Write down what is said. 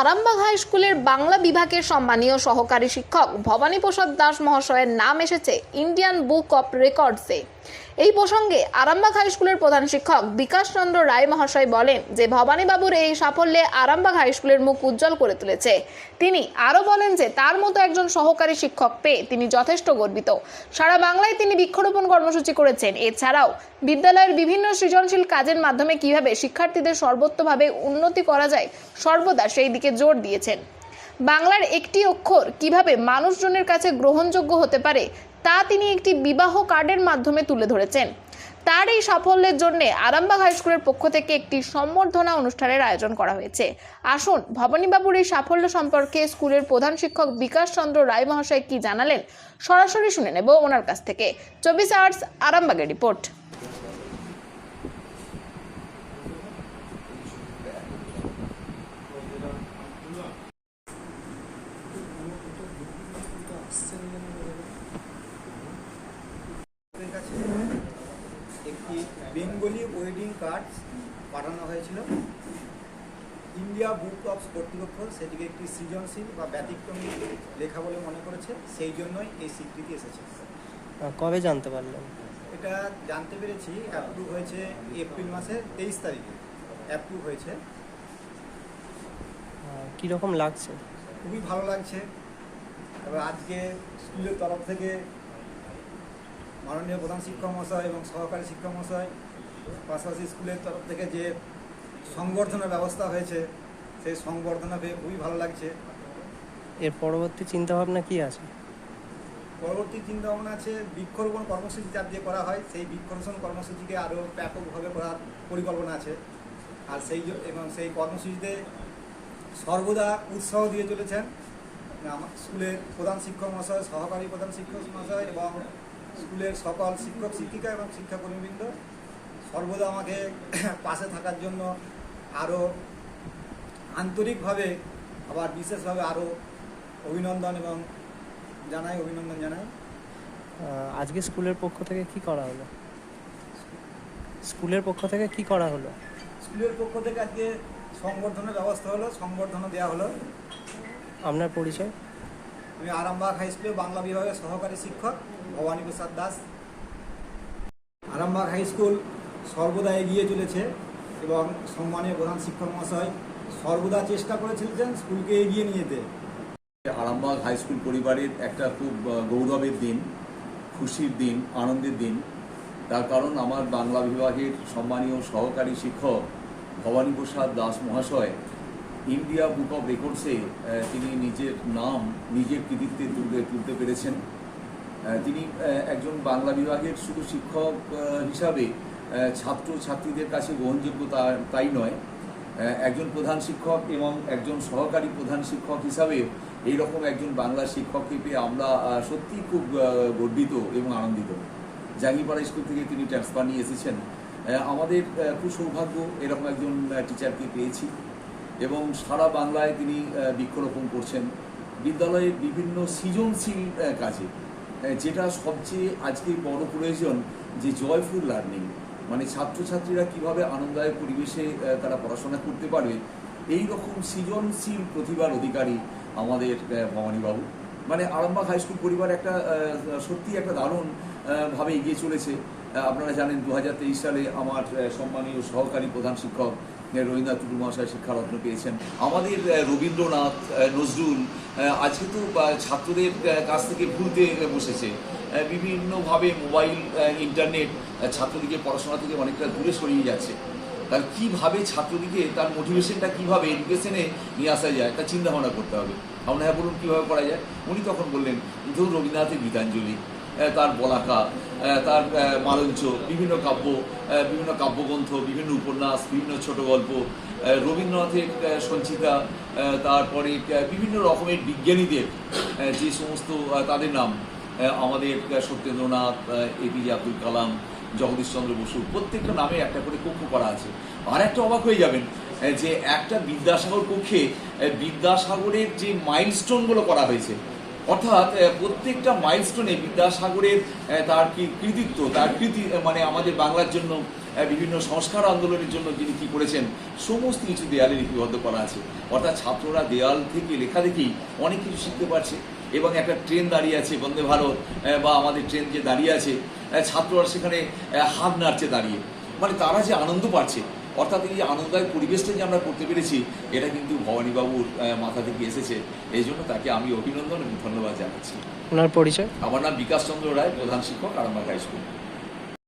Arambagh high স্কুলের বাংলা বিভাগের সম্মানীয় সহকারী শিক্ষক ভবানী প্রসাদ দাস মহাশয়ের নাম এসেছে ইন্ডিয়ান বুক অফ রেকর্ডসে। এই প্রসঙ্গে আরামবাগ হাই স্কুলের প্রধান শিক্ষক বিকাশ চন্দ্র রায় মহাশয় বলেন যে ভবানীবাবুর এই সাফল্যে আরামবাগ হাই স্কুলের মুখ উজ্জ্বল করে তুলেছে। তিনি আরও বলেন যে তার মতো একজন সহকারী শিক্ষক পেয়ে তিনি যথেষ্ট গর্বিত। সারা বাংলায় তিনি বৃক্ষরোপণ কর্মসূচি করেছেন। এছাড়াও বিদ্যালয়ের বিভিন্ন সৃজনশীল কাজের মাধ্যমে কীভাবে শিক্ষার্থীদের সর্বোত্তভাবে উন্নতি করা যায়, সর্বদা সেই দিকে জোর দিয়েছেন। বাংলার একটি অক্ষর কীভাবে মানুষজনের কাছে গ্রহণযোগ্য হতে পারে তা তিনি একটি বিবাহ কার্ডের মাধ্যমে তুলে ধরেছেন। তার এই সাফল্যের জন্য আরামবাগ হাইস্কুলের পক্ষ থেকে একটি সম্বর্ধনা অনুষ্ঠানের আয়োজন করা হয়েছে। আসুন, ভবানীবাবুর এই সাফল্য সম্পর্কে স্কুলের প্রধান শিক্ষক বিকাশ চন্দ্র রায় মহাশয় কি জানালেন, সরাসরি শুনে নেব ওনার কাছ থেকে। চব্বিশ আওয়ার্স আরামবাগের রিপোর্ট ওদের কাছে একটি বেঙ্গলি ওয়েডিং কার্ড পাঠানো হয়েছিল। ইন্ডিয়া বুক অফ কর্তৃপক্ষ সেটিকে একটি সৃজনশীল বা ব্যতিক্রমী লেখা বলে মনে করেছে। সেই জন্যই এই স্বীকৃতি এসেছে। কবে জানতে পারলেন? এটা জানতে পেরেছি অ্যাপ্রুভ হয়েছে এপ্রিল মাসের তেইশ তারিখে। অ্যাপ্রুভ হয়েছে। কীরকম লাগছে? খুবই ভালো লাগছে। এবার আজকে স্কুলের তরফ থেকে মাননীয় প্রধান শিক্ষক মহাশয় এবং সহকারী শিক্ষক মহাশয় পাশাপাশি স্কুলের তরফ থেকে যে সংবর্ধনার ব্যবস্থা হয়েছে সেই সংবর্ধনা পেয়ে খুবই ভালো লাগছে। এর পরবর্তী চিন্তাভাবনা কি আছে? পরবর্তী চিন্তা ভাবনা আছে বৃক্ষরোপণ কর্মসূচি যা দিয়ে করা হয় সেই বৃক্ষরোপণ কর্মসূচিকে আরও ব্যাপকভাবে করার পরিকল্পনা আছে। আর সেই এবং সেই কর্মসূচিতে সর্বদা উৎসাহ দিয়ে চলেছেন আমার স্কুলের প্রধান শিক্ষক মহাশয় সহকারী প্রধান শিক্ষক মহাশয় এবং স্কুলের সকল শিক্ষক শিক্ষিকা এবং শিক্ষাকর্মীবৃন্দ। সর্বদা আমাকে পাশে থাকার জন্য আরও আন্তরিকভাবে আবার বিশেষভাবে আরও অভিনন্দন এবং জানাই অভিনন্দন জানাই। আজকে স্কুলের পক্ষ থেকে কি করা হলো? স্কুলের পক্ষ থেকে কি করা হলো? স্কুলের পক্ষ থেকে আজকে সংবর্ধনার ব্যবস্থা হলো সংবর্ধনা দেওয়া হলো। আপনার পরিচয়? আমি আরামবাগ হাই স্কুলে বাংলা বিভাগের সহকারী শিক্ষক ভবানী প্রসাদ দাস। আরামবাগ হাই স্কুল সর্বদা এগিয়ে চলেছে এবং সম্মানীয় প্রধান শিক্ষক মহাশয় সর্বদা চেষ্টা করে চলেছেন স্কুলকে এগিয়ে নিয়ে যেতে। আরামবাগ হাই স্কুল পরিবারের একটা খুব গৌরবের দিন, খুশির দিন, আনন্দের দিন। তার কারণ আমার বাংলা বিভাগের সম্মানীয় সহকারী শিক্ষক ভবানী প্রসাদ দাস মহাশয়, ইন্ডিয়া বুক অফ রেকর্ডসে তিনি নিজের নাম, নিজের কৃতিত্বে তুলতে তুলতে পেরেছেন। তিনি একজন বাংলা বিভাগের শুধু শিক্ষক হিসাবে ছাত্র ছাত্রীদের কাছে গ্রহণযোগ্য তাই নয়। একজন প্রধান শিক্ষক এবং একজন সহকারী প্রধান শিক্ষক হিসাবে এইরকম একজন বাংলা শিক্ষককে পেয়ে আমরা সত্যিই খুব গর্বিত এবং আনন্দিত। জাঙ্গিপাড়া স্কুল থেকে তিনি ট্রান্সফার নিয়ে এসেছেন। আমাদের খুব সৌভাগ্য এরকম একজন টিচারকে পেয়েছি এবং সারা বাংলায় তিনি বৃক্ষরোপণ করছেন। বিদ্যালয়ের বিভিন্ন সৃজনশীল কাজে যেটা সবচেয়ে আজকে বড় প্রয়োজন যে জয়ফুল লার্নিং। মানে ছাত্রছাত্রীরা কীভাবে আনন্দদায়ক পরিবেশে তারা পড়াশোনা করতে পারবে এই রকম সৃজনশীল প্রতিভার অধিকারী আমাদের ভবানীবাবু। মানে আরামবাগ হাই স্কুল পরিবার একটা সত্যি একটা দারুণ ভাবে এগিয়ে চলেছে। আপনারা জানেন দু হাজার তেইশ সালে আমার সম্মানীয় সহকারী প্রধান শিক্ষক রবীন্দ্রনাথ টুডু মহাশয় শিক্ষারত্ন পেয়েছেন। আমাদের রবীন্দ্রনাথ নজরুল আজকে তো ছাত্রদের কাছ থেকে ভুলতে বসেছে। বিভিন্নভাবে মোবাইল ইন্টারনেট ছাত্রদিকে পড়াশোনা থেকে অনেকটা দূরে সরিয়ে যাচ্ছে। তাহলে কীভাবে ছাত্রদিকে তার মোটিভেশনটা কীভাবে এডুকেশনে নিয়ে আসা যায়, তার চিন্তা ভাবনা করতে হবে। আমরা হ্যাঁ বলুন, কীভাবে করা যায়? উনি তখন বললেন, ধরুন, রবীন্দ্রনাথের গীতাঞ্জলি তার বলাকা তার মালঞ্চ, বিভিন্ন কাব্য বিভিন্ন কাব্যগ্রন্থ, বিভিন্ন উপন্যাস, বিভিন্ন ছোট গল্প রবীন্দ্রনাথের সঞ্চিতা তারপরে বিভিন্ন রকমের বিজ্ঞানীদের যে সমস্ত তাদের নাম আমাদের সত্যেন্দ্রনাথ এপিজে আব্দুল কালাম জগদীশচন্দ্র বসু, প্রত্যেকটা নামে একটা করে কক্ষ করা আছে। আর একটা অবাক হয়ে যাবেন যে একটা বিদ্যাসাগর কক্ষে বিদ্যাসাগরের যে মাইলস্টোনগুলো করা হয়েছে, অর্থাৎ প্রত্যেকটা মাইলস্টোনে বিদ্যাসাগরের তার কি কৃতিত্ব, তার কৃতি মানে আমাদের বাংলার জন্য বিভিন্ন সংস্কার আন্দোলনের জন্য যিনি কি করেছেন, সমস্ত কিছু দেয়ালে লিপিবদ্ধ করা আছে। অর্থাৎ ছাত্ররা দেয়াল থেকে লেখা দেখেই অনেক কিছু শিখতে পারছে। এবং একটা ট্রেন দাঁড়িয়ে আছে বন্দে ভারত বা আমাদের ট্রেন যে দাঁড়িয়ে আছে ছাত্ররা সেখানে হাত নাড়ছে দাঁড়িয়ে। মানে তারা যে আনন্দ পাচ্ছে অর্থাৎ এই আনন্দদায়ক পরিবেশটা যে আমরা করতে পেরেছি এটা কিন্তু ভবানীবাবুর মাথা থেকে এসেছে। এই জন্য তাকে আমি অভিনন্দন এবং ধন্যবাদ জানাচ্ছি। ওনার পরিচয়? আমার নাম বিকাশ চন্দ্র রায় প্রধান শিক্ষক আরামবাগ হাই স্কুল।